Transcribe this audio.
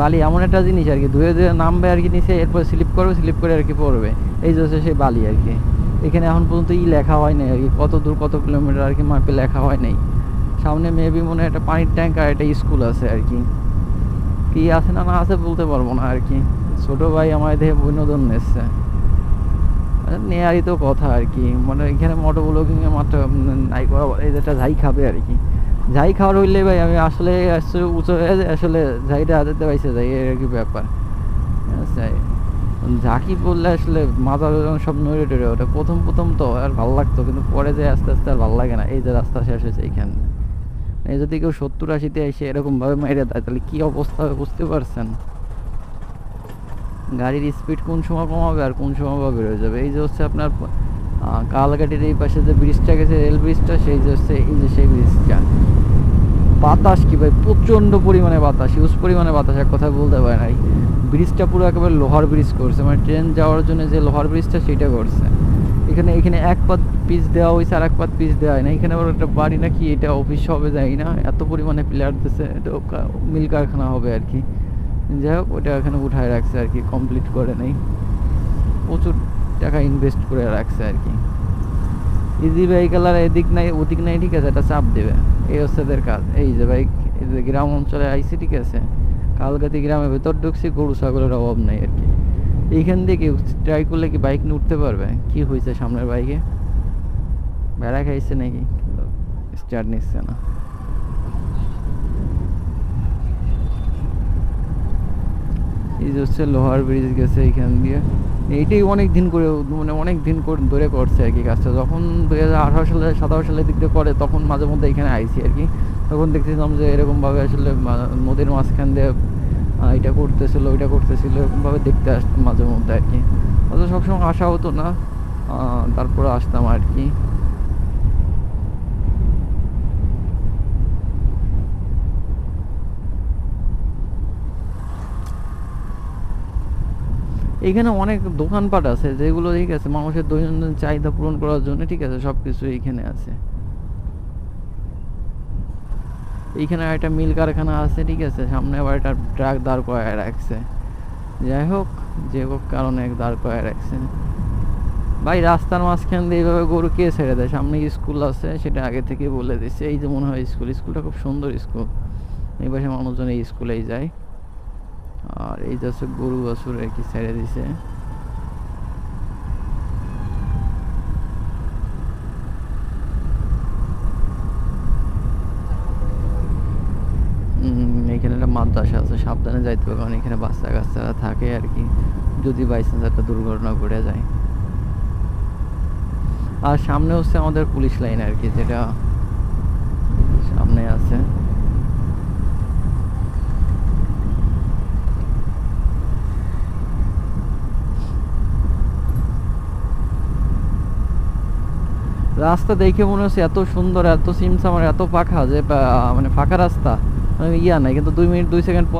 বালি এমন একটা জিনিস আর কি, ধুয়ে ধুয়ে নামবে আর কি নিচে, এরপর স্লিপ করবে স্লিপ করে আর কি পড়বে। এই যে সেই বালি আর কি। এখানে এখন পর্যন্ত ই লেখা হয় নাই আর কি, কত দূর কত কিলোমিটার আর কি মাপে লেখা হয় নাই। সামনে মেবি মনে হয় একটা পানির ট্যাঙ্ক আর একটা স্কুল আছে আর কি। কি আছে না না আছে বলতে পারব না আর কি। ছোট ভাই আমার দেখে বিনোদন নিচ্ছে নেয়ারই তো কথা আর কি। মানে এখানে মোটো ব্লগিং এ মাত্র নাই করা এই যেটা যাই খাবে আর কি। ঝাই খাওয়ার হইলে ভাই, আমি আসলে উঁচু হয়ে আসলে ঝাইটা হাতে পাইছে, যাই এর কি ব্যাপার? ঝাঁকি বললে আসলে মাথা সব নড়ে টড়ে ওঠে প্রথম প্রথম তো আর ভালো লাগতো, কিন্তু পরে যে আস্তে আস্তে আর ভালো লাগে না, এই যে রাস্তা শেষ হয়েছে এইখানে। এই যদি কেউ সত্তর আশিতে এসে এরকমভাবে মেরে দেয়, তাহলে কী অবস্থা হবে বুঝতে পারছেন? গাড়ির স্পিড কোন সময় কমাবে আর কোন সময় বা বেরোয় যাবে? এই যে হচ্ছে আপনার কালঘাটির এই পাশে যে ব্রিজটা গেছে, রেল ব্রিজটা, সেই যে হচ্ছে এই যে সেই ব্রিজটা। বাতাস কি ভাই প্রচণ্ড পরিমাণে বাতাস ইউজ পরিমাণে বাতাস, এক কথায় বলতে পারে নাই ব্রিজটা পুরো একেবারে লোহার ব্রিজ করছে মানে ট্রেন যাওয়ার জন্য যে লোহার ব্রিজটা, সেটা করছে। এখানে এখানে এক পাত পিস দেওয়া হয়েছে আর এক পাত পিস দেওয়া হয় না এখানে আবার একটা বাড়ি নাকি, এটা অফিস হবে যাই না। এত পরিমাণে প্লেয়ার দিচ্ছে এটা মিল কারখানা হবে আর কি। যাই হোক, ওটা এখানে উঠায় রাখছে আর কি কমপ্লিট করে নেই। প্রচুর টাকা ইনভেস্ট করে রাখছে আর কি। ইজি ভেহিকেল আর এদিক নাই, ওদিক নাই, ঠিক আছে, এটা চাপ দেবে। এই হচ্ছে এদের কাজ। এই যে বাইক গ্রাম অঞ্চলে আইসি, ঠিক আছে, কালকাতি গ্রামের ভেতর ঢুকছি, গরু, ছাগলের অভাব নাই আর কি। এইখান থেকে ট্রাই করলে কি বাইক নিয়ে উঠতে পারবে? কি হয়েছে সামনের বাইকে বেড়া খাইছে নাকি? স্টার্ট নিচ্ছে না। এই যে হচ্ছে লোহার ব্রিজ গেছে এইখান দিয়ে। এইটাই অনেক দিন করে মানে অনেক দিন ধরে করছে আর কি কাজটা। যখন দু হাজার আঠারো সালে, সাতারো সালের দিক দিয়ে করে, তখন মাঝে মধ্যে এখানে আইসি আর কি। তখন দেখতেছিলাম যে এরকমভাবে আসলে নদীর মাঝখান দিয়ে এটা করতেছিল, ওইটা করতেছিল, এরকমভাবে দেখতে আসতাম মাঝে মধ্যে আর কি। অত সবসময় আসা হতো না। তারপরে আসতাম আর কি। এইখানে অনেক দোকানপাট আছে যেগুলো ঠিক আছে, মানুষের দৈনন্দিন চাহিদা পূরণ করার জন্য ঠিক আছে সব কিছু এইখানে আছে। এইখানে একটা মিল কারখানা আছে ঠিক আছে, সামনে আবার একটা ট্রাক দাঁড় করায় রাখছে। যাই হোক, যে হোক কারণে দাঁড় করায় রাখছে। ভাই, রাস্তার মাঝখান দিয়ে এইভাবে গরু কে ছেড়ে দেয়? সামনে স্কুল আছে, সেটা আগে থেকে বলে দিচ্ছে এই যে মনে হয় স্কুল, স্কুলটা খুব সুন্দর স্কুল। এই পাশে মানুষজন এই স্কুলেই যায়। আর এই যে হচ্ছে গরু বাছুর আর কি ছেড়ে দিছে। এখানে একটা মাদ্রাসা আছে, সাবধানে যাইতে হবে, কারণ এখানে বাচ্চা কাচ্চারা থাকে আর কি। যদি বাইচান্স একটা দুর্ঘটনা ঘটে যায়। আর সামনে হচ্ছে আমাদের পুলিশ লাইন আর কি, যেটা সামনে আছে রাস্তা দেখে মনে হচ্ছে এত সুন্দর, এত সিমসামার এত পাখা যে মানে ফাঁকা রাস্তা। মানে ইয়া নাই, কিন্তু দুই মিনিট, দুই সেকেন্ড পর